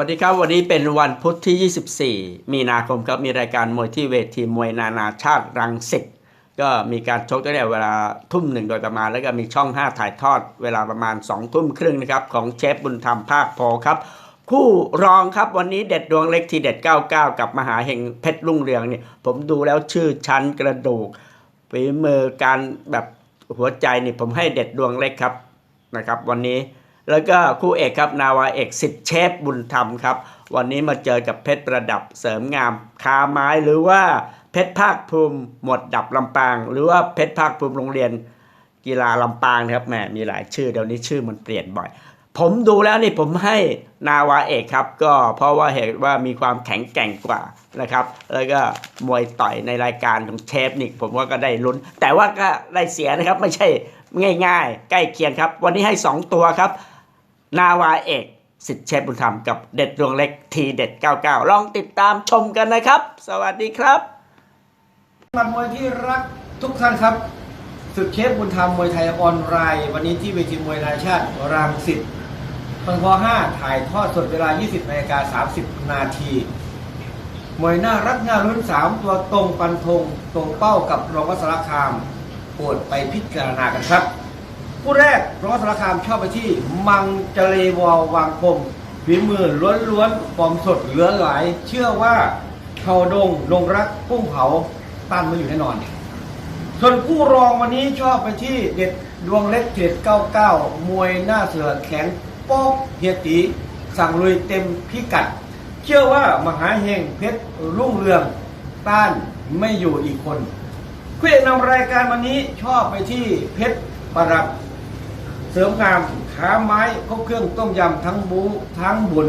วัสดีครับ วันนี้เป็นวันพุธที่ 24 มีนาคมครับมีรายการมวยที่เวทีมวยนานาชาติรังสิตก็มีการชกตั้งแต่เวลาทุ่มหนึ่งโดยประมาณ แล้วก็มีช่อง 5 ถ่ายทอดเวลาประมาณ 2 ทุ่มครึ่งนะครับ ของเชฟบุญธรรมภาคโพครับ คู่รองครับวันนี้เด็ดดวงเล็กทีเด็ด 99 กับมหาเฮงเพชรรุ่งเรืองเนี่ยผมดูแล้วชื่อชั้นกระดูกฝีมือการแบบหัวใจนี่ผมให้เด็ดดวงเล็กครับนะครับ วันนี้ แล้วก็คู่เอกครับนาวาเอกสิทธิ์เชฟบุญธรรมครับ วันนี้มาเจอกับเพชรประดับเสริมงามคาไม้หรือว่าเพชรภาคภูมิหมดดับลำปาง หรือว่าเพชรภาคภูมิโรงเรียน กีฬาลำปางนะครับแหมมีหลายชื่อเดี๋ยวนี้ชื่อมันเปลี่ยนบ่อย ผมดูแล้วนี่ผมให้นาวาเอกครับ ก็เพราะว่าเห็นว่ามีความแข็งแกร่งกว่านะครับ แล้วก็มวยต่อยในรายการของเชฟนี่ผมว่าก็ได้ลุ้น แต่ว่าก็ได้เสียนะครับไม่ใช่ง่าย ๆ ใกล้เคียงครับ วันนี้ให้ 2 ตัวครับ นาวาเอกสิทธิเชฟบุญธรรมกับเด็ดดวงเล็กทีเด็ด 99 ลองติดตามชมกันนะครับ สวัสดีครับมันมวยที่รักทุกท่านครับศึกเชฟบุญธรรมมวยไทยออนไลน์ วันนี้ที่เวทีมวยนานาชาติรังสิตพพ5ถ่ายทอดสดเวลา 20นาฬิกา30 นาทีมวยน่ารักน่าลุ้น3ตัวตรงฟันธงตรงเป้ากับรองวัชรคามโปรดไปพิจารณากันครับ ผู้แรกรองวัชรคามชอบไปที่ มังจเลวอวางคมฝีมือล้วนๆฟอร์มสดเหลือหลาย เชื่อว่าเขาดงลงรักกุ้งเผาต้านไมาอยู่แน่นอน ส่วนคู่รองวันนี้ชอบไปที่เด็ดดวงเล็กเจ็ดเก้าเก้ามวยหน้าเสือแข็งโป๊กเฮียตีสั่งลุยเต็มพิกัด เชื่อว่ามหาเฮงเพชรรุ่งเรืองต้านไม่อยู่อีกคนคู่เอกนำรายการวันนี้ชอบไปที่เพชรประดับ เสริมงามขาไม้ครบเครื่องต้มยำทั้งบูทั้งบุญ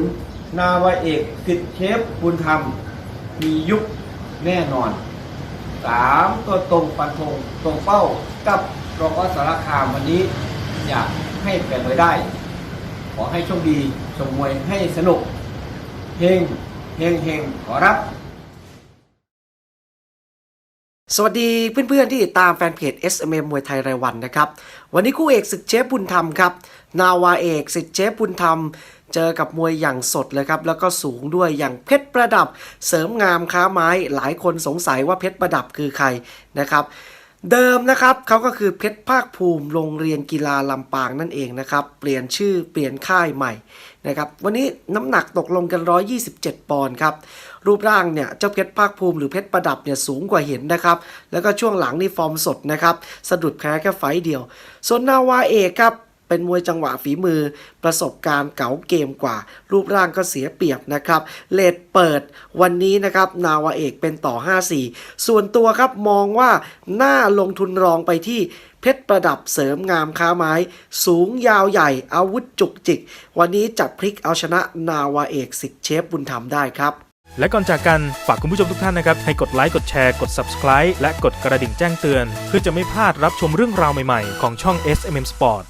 นาวาเอกสิทธิเชฟบุญธรรม มียุคแน่นอนสามตัวตรงฟันธงตรงเป้ากับรองอสารคามวันนี้ อยากให้แปลไว้ได้ ขอให้โชคดีชมมวยให้สนุกเฮงเฮงเฮงขอรับ สวัสดีเพื่อนๆที่ติดตามแฟนเพจ SMM มวยไทยรายวันนะครับ วันนี้คู่เอกศึกเชฟบุญธรรมครับ นาวาเอกศึกเชฟบุญธรรม เจอกับมวยอย่างสดเลยครับ แล้วก็สูงด้วยอย่างเพชรประดับ เสริมงามค้าไม้ หลายคนสงสัยว่าเพชรประดับคือใครนะครับ เดิมนะครับเขาก็คือเพชรภาคภูมิโรงเรียนกีฬาลำปางนั่นเองนะครับ เปลี่ยนชื่อเปลี่ยนค่ายใหม่นะครับ วันนี้น้ำหนักตกลงกัน 127 ปอนด์ครับ รูปร่างเนี่ยเจ้าเพชรภาคภูมิหรือเพชรประดับเนี่ยสูงกว่าเห็นนะครับ แล้วก็ช่วงหลังนี่ฟอร์มสดนะครับ สะดุดแพ้แค่ไฟเดียว ส่วนนาวาเอกครับ เป็นมวยจังหวะฝีมือ ประสบการณ์เก๋าเกมกว่า รูปร่างก็เสียเปรียบนะครับ เลดเปิดวันนี้นะครับ นาวาเอกเป็นต่อ 5-4 ส่วนตัวครับมองว่าน่าลงทุนรองไปที่เพชรประดับเสริมงามค้าไม้ สูงยาวใหญ่อาวุธจุกจิก วันนี้จับพลิกเอาชนะนาวาเอกสิทธิเชฟบุญธรรมได้ครับ และก่อนจากกัน ฝากคุณผู้ชมทุกท่านนะครับ ให้กดไลค์ กดแชร์ กด Subscribe และกดกระดิ่งแจ้งเตือน เพื่อจะไม่พลาดรับชมเรื่องราวใหม่ๆ ของช่อง SMM Sport